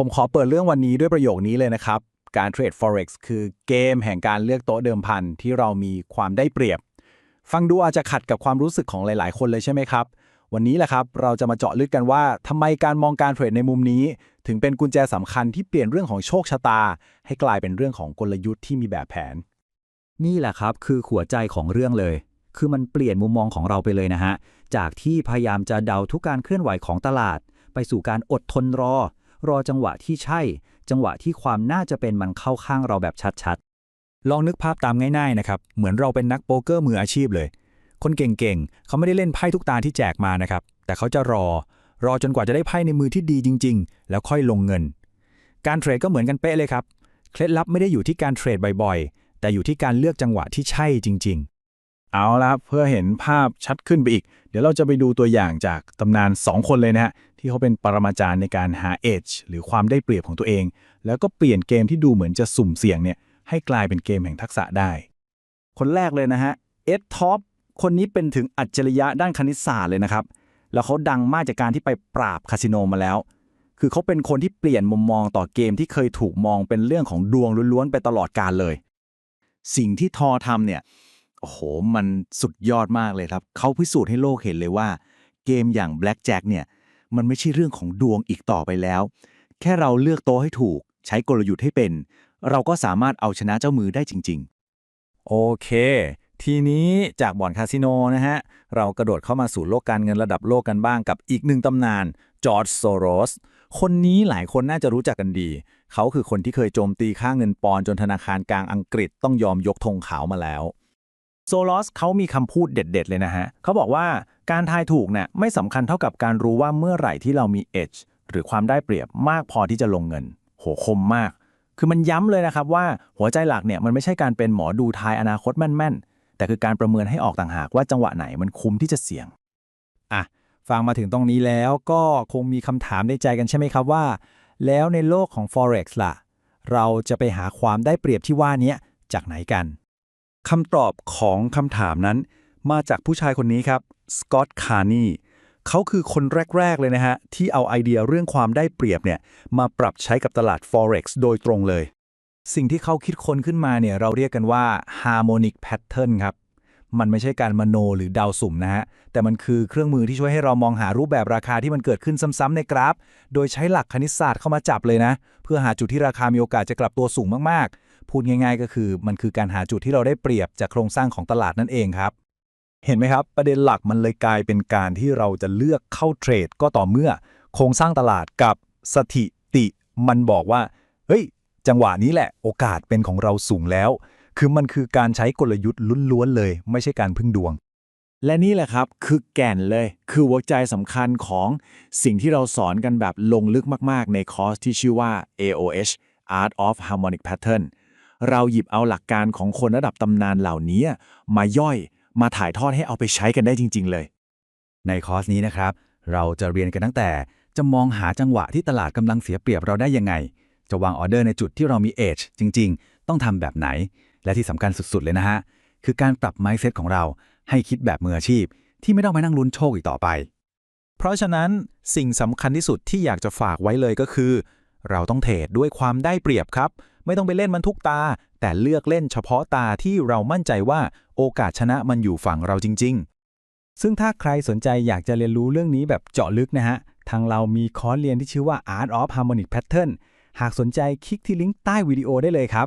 ผมขอเปิดเรื่องวันนี้ด้วยประโยคนี้เลยนะครับ การเทรด forex คือเกมแห่งการเลือกโต๊ะเดิมพันที่เรามีความได้เปรียบ ฟังดูอาจจะขัดกับความรู้สึกของหลาย ๆ คนเลยใช่ไหมครับ วันนี้แหละครับ เราจะมาเจาะลึกกันว่าทำไมการมองการเทรดในมุมนี้ ถึงเป็นกุญแจสำคัญที่เปลี่ยนเรื่องของโชคชะตา ให้กลายเป็นเรื่องของกลยุทธ์ที่มีแบบแผน นี่แหละครับคือหัวใจของเรื่องเลย คือมันเปลี่ยนมุมมองของเราไปเลยนะฮะ จากที่พยายามจะเดาทุกการเคลื่อนไหวของตลาด ไปสู่การอดทนรอ รอจังหวะที่ใช่ จังหวะที่ความน่าจะเป็นมันเข้าข้างเราแบบชัดๆ ลองนึกภาพตามง่ายๆนะครับ เหมือนเราเป็นนักโป๊กเกอร์มืออาชีพเลย คนเก่งๆ เขาไม่ได้เล่นไพ่ทุกตาที่แจกมานะครับ แต่เขาจะรอ รอจนกว่าจะได้ไพ่ในมือที่ดีจริง ๆ แล้วค่อยลงเงิน การเทรดก็เหมือนกันเป๊ะเลยครับ เคล็ดลับไม่ได้อยู่ที่การเทรดบ่อยๆ แต่อยู่ที่การเลือกจังหวะที่ใช่จริง ๆเอาละครับเพื่อเห็นภาพชัดขึ้นไปอีก เดี๋ยวเราจะไปดูตัวอย่างจากตำนาน 2 คนเลยนะฮะ ที่เขาเป็นปรมาจารย์ในการหา edge หรือความได้เปรียบของตัวเอง แล้วก็เปลี่ยนเกมที่ดูเหมือนจะสุ่มเสี่ยงเนี่ยให้กลายเป็นเกมแห่งทักษะได้ คนแรกเลยนะฮะเอ็ดท็อปคนนี้เป็นถึงอัจฉริยะด้านคณิตศาสตร์เลยนะครับ แล้วเขาดังมากจากการที่ไปปราบคาสิโนมาแล้ว คือเขาเป็นคนที่เปลี่ยนมุมมองต่อเกมที่เคยถูกมองเป็นเรื่องของดวงล้วนๆไปตลอดกาลเลย สิ่งที่ทอทำเนี่ยโอ้โห มันสุดยอดมากเลยครับ เขาพิสูจน์ให้โลกเห็นเลยว่า เกมอย่าง Black Jack เนี่ย มันไม่ใช่เรื่องของดวงอีกต่อไปแล้ว แค่เราเลือกโต๊ะให้ถูก ใช้กลยุทธ์ให้เป็น เราก็สามารถเอาชนะเจ้ามือได้จริง ๆ โอเค ทีนี้จากบ่อนคาสิโนนะฮะ เรากระโดดเข้ามาสู่โลกการเงินระดับโลกกันบ้างกับอีกหนึ่งตำนานจอร์จโซโรสคนนี้หลายคนน่าจะรู้จักกันดี เขาคือคนที่เคยโจมตีค่าเงินปอนด์จนธนาคารกลางอังกฤษต้องยอมยกธงขาวมาแล้ว โซลอสเขามีคำพูดเด็ด ๆ เลยนะฮะ เขาบอกว่า การทายถูกเนี่ยไม่สำคัญเท่ากับการรู้ว่าเมื่อไหร่ที่เรามี edge หรือความได้เปรียบมากพอที่จะลงเงิน โหคมมาก คือมันย้ำเลยนะครับว่าหัวใจหลักเนี่ยมันไม่ใช่การเป็นหมอดูทายอนาคตแม่นๆ แต่คือการประเมินให้ออกต่างหากว่าจังหวะไหนมันคุ้มที่จะเสี่ยง อะ ฟังมาถึงตรงนี้แล้วก็คงมีคำถามในใจกันใช่ไหมครับว่า แล้วในโลกของ Forex ล่ะ เราจะไปหาความได้เปรียบที่ว่านี้จากไหนกันคำตอบของคำถามนั้น มาจากผู้ชายคนนี้ครับ สกอตต์คาร์นีเขาคือคนแรก ๆ เลยนะฮะ ที่เอาไอเดียเรื่องความได้เปรียบเนี่ยมาปรับใช้กับตลาด Forex โดยตรงเลย สิ่งที่เขาคิดค้นขึ้นมาเนี่ยเราเรียกกันว่า harmonic pattern ครับ มันไม่ใช่การมโนหรือเดาสุ่มนะฮะ แต่มันคือเครื่องมือที่ช่วยให้เรามองหารูปแบบราคาที่มันเกิดขึ้นซ้ำๆในกราฟ โดยใช้หลักคณิตศาสตร์เข้ามาจับเลยนะ เพื่อหาจุดที่ราคามีโอกาสจะกลับตัวสูงมากๆ พูดง่าย ๆ ก็คือมันคือการหาจุดที่เราได้เปรียบจากโครงสร้างของตลาดนั่นเองครับ เห็นไหมครับ ประเด็นหลักมันเลยกลายเป็นการที่เราจะเลือกเข้าเทรดก็ต่อเมื่อ โครงสร้างตลาดกับสถิติมันบอกว่า เฮ้ย จังหวะนี้แหละ โอกาสเป็นของเราสูงแล้ว คือมันคือการใช้กลยุทธ์ล้วนๆเลย ไม่ใช่การพึ่งดวง และนี่แหละครับคือแก่นเลย คือหัวใจสำคัญของสิ่งที่เราสอนกันแบบลงลึกมากๆ ในคอร์สที่ชื่อว่า AOH Art of Harmonic Pattern เราหยิบเอาหลักการของคนระดับตำนานเหล่านี้มาย่อย มาถ่ายทอดให้เอาไปใช้กันได้จริง ๆ เลย ในคอร์สนี้นะครับ เราจะเรียนกันตั้งแต่จะมองหาจังหวะที่ตลาดกำลังเสียเปรียบเราได้ยังไง จะวางออเดอร์ในจุดที่เรามีเอจจริง ๆ ต้องทำแบบไหน และที่สำคัญสุด ๆ เลยนะฮะ คือการปรับ mindset ของเราให้คิดแบบมืออาชีพ ที่ไม่ต้องไปนั่งลุ้นโชคอีกต่อไป เพราะฉะนั้นสิ่งสำคัญที่สุดที่อยากจะฝากไว้เลยก็คือ เราต้องเทรดด้วยความได้เปรียบครับ ไม่ต้องไปเล่นมันทุกตา แต่เลือกเล่นเฉพาะตาที่เรามั่นใจว่าโอกาสชนะมันอยู่ฝั่งเราจริง ๆ ซึ่งถ้าใครสนใจอยากจะเรียนรู้เรื่องนี้แบบเจาะลึกนะฮะ ทางเรามีคอร์สเรียนที่ชื่อว่า Art of Harmonic Pattern หากสนใจคลิกที่ลิงก์ใต้วิดีโอได้เลยครับ